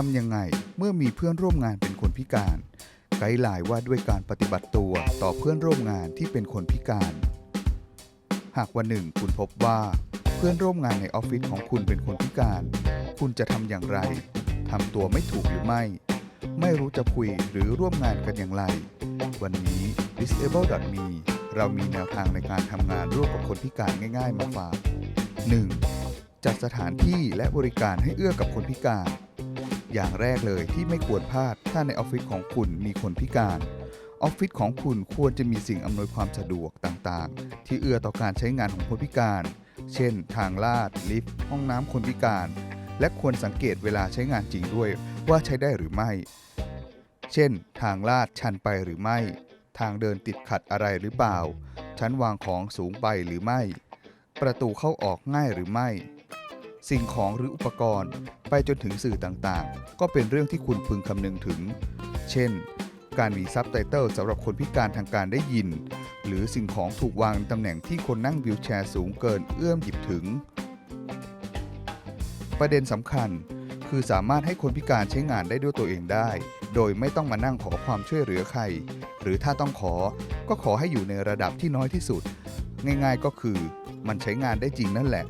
ทำยังไงเมื่อมีเพื่อนร่วมงานเป็นคนพิการ ไกด์ไลน์ว่าด้วยการปฏิบัติตัวต่อเพื่อนร่วมงานที่เป็นคนพิการ หากวันหนึ่งคุณพบว่าเพื่อนร่วมงานในออฟฟิศของคุณเป็นคนพิการ คุณจะทำอย่างไรทำตัวไม่ถูกหรือไม่ ไม่รู้จะคุยหรือร่วมงานกันอย่างไร วันนี้ disable.me เรามีแนวทางในการทำงานร่วมกับคนพิการง่าย ๆ มาฝาก 1. จัดสถานที่และบริการให้เอื้อกับคนพิการ อย่างแรกเลยที่ไม่ควรพลาด ถ้าในออฟฟิศของคุณมีคนพิการออฟฟิศของคุณควรจะมีสิ่งอำนวยความสะดวกต่างๆ ที่เอื้อต่อการใช้งานของคนพิการ เช่น ทางลาด ลิฟต์ ห้องน้ำคนพิการ และควรสังเกตเวลาใช้งานจริงด้วยว่าใช้ได้หรือไม่ เช่น ทางลาดชันไปหรือไม่ ทางเดินติดขัดอะไรหรือเปล่า ชั้นวางของสูงไปหรือไม่ ประตูเข้าออกง่ายหรือไม่ สิ่งของหรืออุปกรณ์ ไปจนถึงสื่อต่างๆ ก็เป็นเรื่องที่คุณพึงคำนึงถึง เช่น การมีซับไตเติลสำหรับคนพิการทางการได้ยิน หรือสิ่งของถูกวางตำแหน่งที่คนนั่งวิวแชร์สูงเกินเอื้อมหยิบถึง ประเด็นสำคัญคือสามารถให้คนพิการใช้งานได้ด้วยตัวเองได้ โดยไม่ต้องมานั่งขอความช่วยเหลือใคร หรือถ้าต้องขอ ก็ขอให้อยู่ในระดับที่น้อยที่สุด ง่ายๆก็คือ มันใช้งานได้จริงนั่นแหละ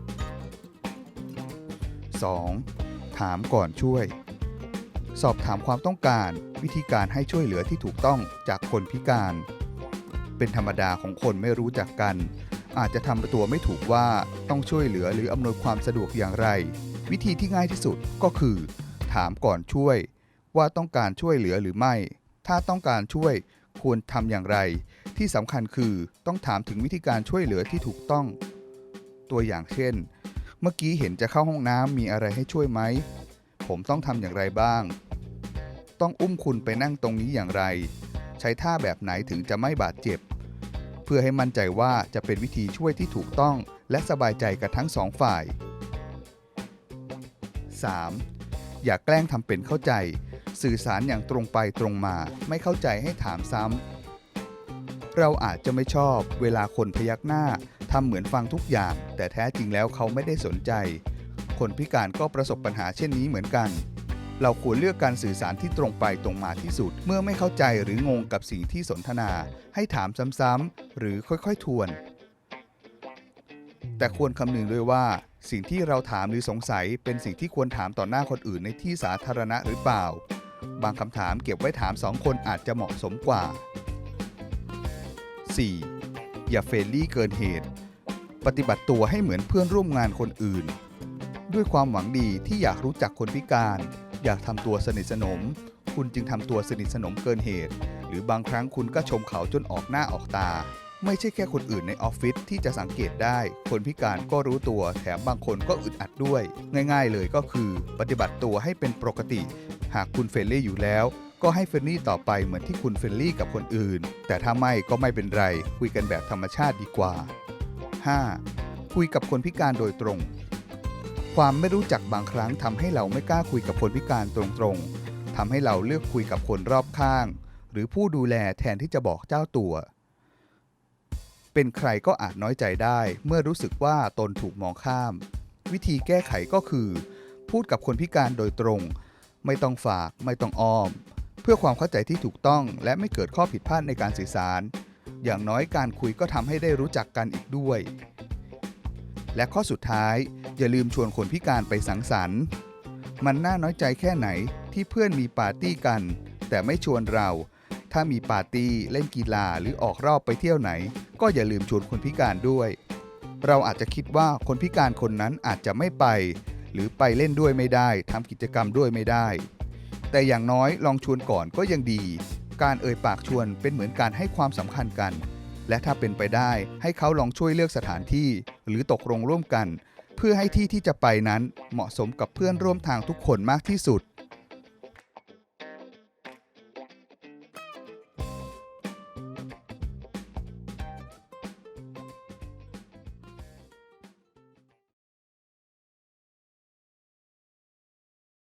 2. ถามก่อนช่วย สอบถามความต้องการ วิธีการให้ช่วยเหลือที่ถูกต้องจากคนพิการ เป็นธรรมดาของคนไม่รู้จักกัน อาจจะทำตัวไม่ถูกว่าต้องช่วยเหลือหรืออำนวยความสะดวกอย่างไร วิธีที่ง่ายที่สุดก็คือ ถามก่อนช่วย ว่าต้องการช่วยเหลือหรือไม่ ถ้าต้องการช่วยควรทำอย่างไร ที่สำคัญคือต้องถามถึงวิธีการช่วยเหลือที่ถูกต้อง ตัวอย่างเช่น เมื่อกี้เห็นจะเข้าห้องน้ำมีอะไรให้ช่วยไหม ผมต้องทำอย่างไรบ้าง ต้องอุ้มคุณไปนั่งตรงนี้อย่างไร ใช้ท่าแบบไหนถึงจะไม่บาดเจ็บ เพื่อให้มั่นใจว่าจะเป็นวิธีช่วยที่ถูกต้อง และสบายใจกับทั้งสองฝ่าย 3. อย่าแกล้งทำเป็นเข้าใจ สื่อสารอย่างตรงไปตรงมา ไม่เข้าใจให้ถามซ้ำเราอาจจะไม่ชอบเวลาคนพยักหน้า ทำเหมือนฟังทุกอย่าง แต่แท้จริงแล้วเขาไม่ได้สนใจ คนพิการก็ประสบปัญหาเช่นนี้เหมือนกัน เราควรเลือกการสื่อสารที่ตรงไปตรงมาที่สุด เมื่อไม่เข้าใจหรืองงกับสิ่งที่สนทนา ให้ถามซ้ำๆหรือค่อยๆทวน แต่ควรคำนึงด้วยว่า สิ่งที่เราถามหรือสงสัย เป็นสิ่งที่ควรถามต่อหน้าคนอื่นในที่สาธารณะหรือเปล่า บางคำถามเก็บไว้ถามสองคนอาจจะเหมาะสมกว่า 4. อย่าเฟรนลี่เกินเหตุ ปฏิบัติตัวให้เหมือนเพื่อนร่วมงานคนอื่น ด้วยความหวังดีที่อยากรู้จักคนพิการ อยากทำตัวสนิทสนม คุณจึงทำตัวสนิทสนมเกินเหตุ หรือบางครั้งคุณก็ชมเขาจนออกหน้าออกตา ไม่ใช่แค่คนอื่นในออฟฟิศที่จะสังเกตได้ คนพิการก็รู้ตัวแถมบางคนก็อึดอัดด้วย ง่ายๆเลยก็คือ ปฏิบัติตัวให้เป็นปกติ หากคุณเฟรนลี่อยู่แล้วก็ให้เฟรนลี่ต่อไปเหมือนที่คุณเฟรนลี่กับคนอื่น แต่ถ้าไม่ก็ไม่เป็นไร คุยกันแบบธรรมชาติดีกว่า 5. คุยกับคนพิการโดยตรง ความไม่รู้จักบางครั้งทำให้เราไม่กล้าคุยกับคนพิการตรงๆทำให้เราเลือกคุยกับคนรอบข้าง หรือผู้ดูแลแทนที่จะบอกเจ้าตัว เป็นใครก็อาจน้อยใจได้ เมื่อรู้สึกว่าตนถูกมองข้าม วิธีแก้ไขก็คือ พูดกับคนพิการโดยตรง ไม่ต้องฝาก ไม่ต้องอ้อม เพื่อความเข้าใจที่ถูกต้องและไม่เกิดข้อผิดพลาดในการสื่อสาร อย่างน้อยการคุยก็ทำให้ได้รู้จักกันอีกด้วย และข้อสุดท้าย อย่าลืมชวนคนพิการไปสังสรรค์ มันน่าน้อยใจแค่ไหนที่เพื่อนมีปาร์ตี้กัน แต่ไม่ชวนเรา ถ้ามีปาร์ตี้เล่นกีฬาหรือออกรอบไปเที่ยวไหน ก็อย่าลืมชวนคนพิการด้วย เราอาจจะคิดว่าคนพิการคนนั้นอาจจะไม่ไป หรือไปเล่นด้วยไม่ได้ทำกิจกรรมด้วยไม่ได้ แต่อย่างน้อยลองชวนก่อนก็ยังดี การเอ่ยปากชวนเป็นเหมือนการให้ความสำคัญกัน และถ้าเป็นไปได้ให้เขาลองช่วยเลือกสถานที่ หรือตกลงร่วมกัน เพื่อให้ที่ที่จะไปนั้นเหมาะสมกับเพื่อนร่วมทางทุกคนมากที่สุด